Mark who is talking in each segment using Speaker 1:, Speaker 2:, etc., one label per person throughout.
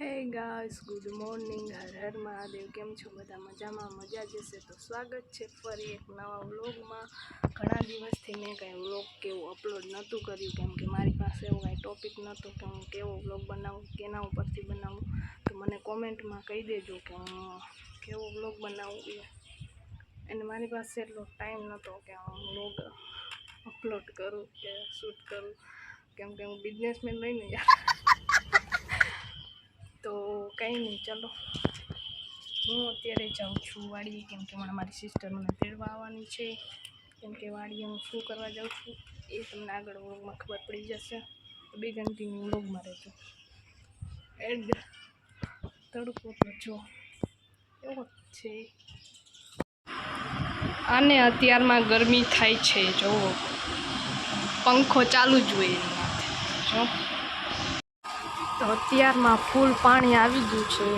Speaker 1: Hey guys good morning Har Har Mahadev. કેમ છો બધા? મજામાં? મજા જશે તો સ્વાગત છે ફરી એક નવા વ્લોગમાં. ઘણા દિવસથી મેં કાંઈ વ્લોગ કેવું અપલોડ નહોતું કર્યું. કેમ કે મારી પાસે એવો કાંઈ ટોપિક નહોતો કે હું કેવો વ્લોગ બનાવું, કેના ઉપરથી બનાવું. તો મને કોમેન્ટમાં કહી દેજો કે હું કેવો વ્લોગ બનાવું એ. અને મારી પાસે એટલો ટાઈમ નહોતો કે હું વ્લોગ અપલોડ કરું કે શૂટ કરું. કેમ કે હું બિઝનેસમેન લઈને યાર તો કંઈ નહીં, ચલો. હું અત્યારે જાઉં છું વાડીએ, કેમ કે મને મારી સિસ્ટર મને તેડવા આવવાની છે. કેમ કે વાડીએ હું શું કરવા જાઉં છું એ તમને આગળ વ્લોગમાં ખબર પડી જશે. તો બે કન્ટિન્યુ વ્લોગમાં રહેજો. એડ તડકો તો જો એવો છે. અને અત્યારમાં ગરમી થાય છે જો પંખો ચાલુ જ હોય જો. તો અત્યારમાં ફૂલ પાણી આવી ગયું છે.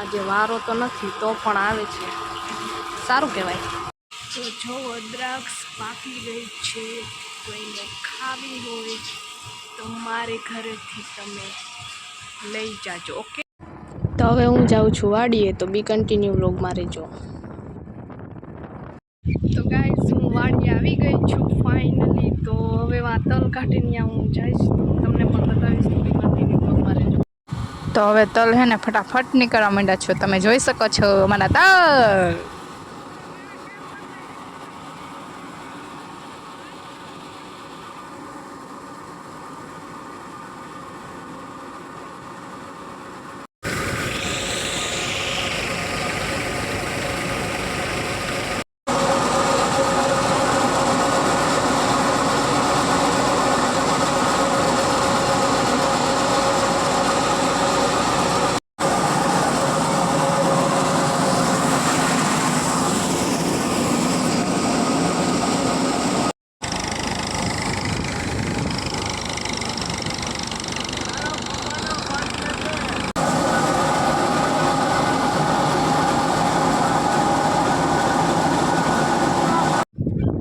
Speaker 1: આજે વારો તો નથી તો પણ આવે છે. સારું કહેવાય. તો જો દ્રાક્ષ પાકી ગઈ છે. કોઈને ખાવી હોય તો મારે ઘરેથી તમે લઈ જાજો ઓકે? તો હવે હું જાઉં છું વાડીએ તો બી કન્ટિન્યુ વ્લોગમાં રહેજો. તો ગાઈઝ હું વાડી આવી ગઈ છું ફાઇનલી તો હવે વાતલ કાઢીને હું જઈશ. તમને પણ બતાવીશ તો બી કન્ટિન્યુ
Speaker 2: તો હવે તલ હે ને ફટાફટ નીકળવા માંડ્યા છો. તમે જોઈ શકો છો અમારા તલ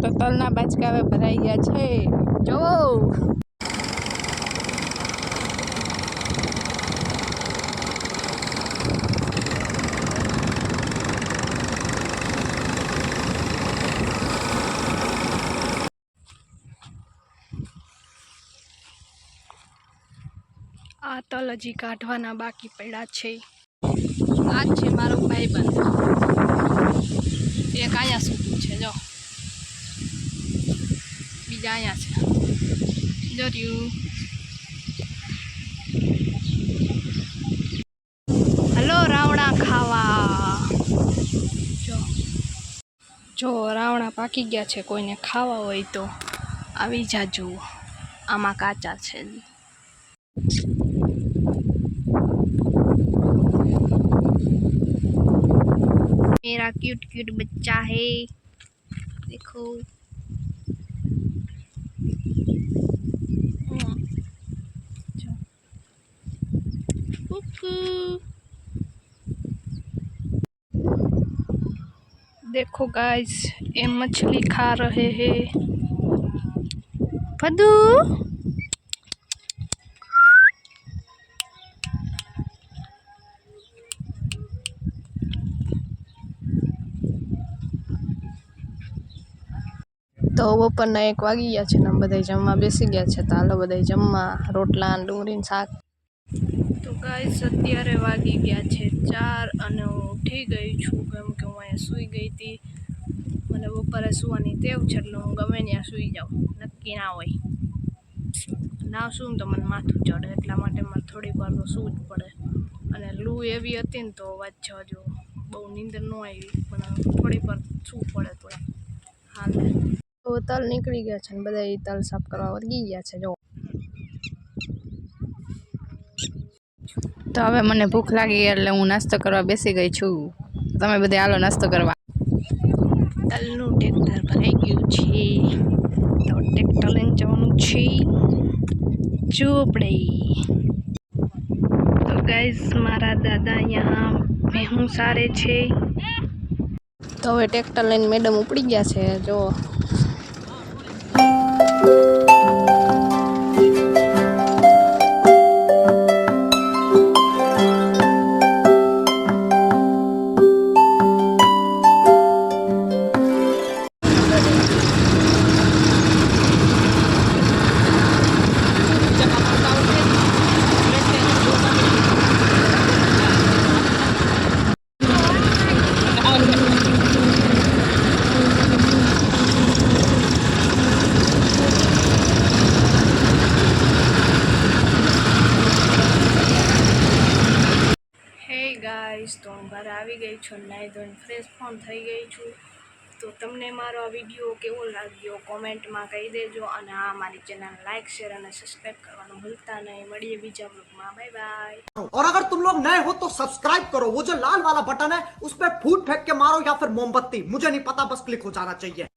Speaker 2: તો તલના બાચકા હવે ભરાઈ ગયા છે જો
Speaker 1: આ તલ હજી કાઢવાના બાકી પડ્યા છે. આ જ છે મારો ભાઈબંધ. એક અહીંયા સુધી છે જો. બીજા અહીંયા છે જોર્યું હલો રાવણા ખાવા જો જો રાવણા પાકી ગયા છે કોઈને ખાવા હોય તો આવી જાજો આમાં કાચા છે હજી. मेरा क्यूट क्यूट बच्चा है देखो देखो गाइस ये मछली खा रहे हैं फदू
Speaker 2: તો બપોરના એક વાગી ગયા છે ને બધા જમવા બેસી ગયા છે તો હાલો બધા જમવા રોટલા ને ડુંગળીને શાક
Speaker 1: તો ગાઈસ અત્યારે વાગી ગયા છે ચાર અને હું ઉઠી ગઈ છું. કેમ કે હું અહીંયા સૂઈ ગઈ હતી. મને બપોરે સૂવાની ટેવ છે એટલે હું ગમે ત્યાં સૂઈ જાઉં. નક્કી ના હોય. ના સૂવું તો મને માથું ચડે, એટલા માટે મારે થોડી વાર તો સૂવું જ પડે. અને લૂ એવી હતી ને તો વાત જવા જો બહુ નીંદર ન આવી, પણ થોડી વાર સૂવું પડે તો હાલ
Speaker 2: તો તલ નીકળી ગયા છે ને, બધા એ તલ સાફ કરવા વળગી ગયા છે, જો. તો હવે મને ભૂખ લાગી એટલે હું નાસ્તો કરવા બેસી ગઈ છું. તમે બધે હાલો નાસ્તો કરવા.
Speaker 1: તલનું ટ્રેક્ટર ભરાઈ ગયું છે. તો ટ્રેક્ટર લઈને જવાનું છે. ચોપડે તો ગાઈસ મારા દાદા અહીંયા ભેહું સારે છે.
Speaker 2: તો હવે ટ્રેક્ટર લઈને મેડમ ઉપડી ગયા છે જો
Speaker 1: હે ગાઈસ તો હું ઘરે આવી ગઈ છું નાઈ ધોઈને ફ્રેશ પણ થઈ ગઈ છું તો તમને મારો આ વિડીયો કેવો લાગ્યો કોમેન્ટમાં કહી દેજો અને આ મારી ચેનલ લાઇક શેર અને સબસ્ક્રાઈબ કરવાનું ભૂલતા નહીં મળીએ બીજા બ્લોગમાં બાય બાય
Speaker 3: और अगर तुम लोग नए हो तो सब्सक्राइब करो वो जो लाल वाला बटन है उस पर फूट फेंक के मारो या फिर मोमबत्ती मुझे नहीं पता बस क्लिक हो जाना चाहिए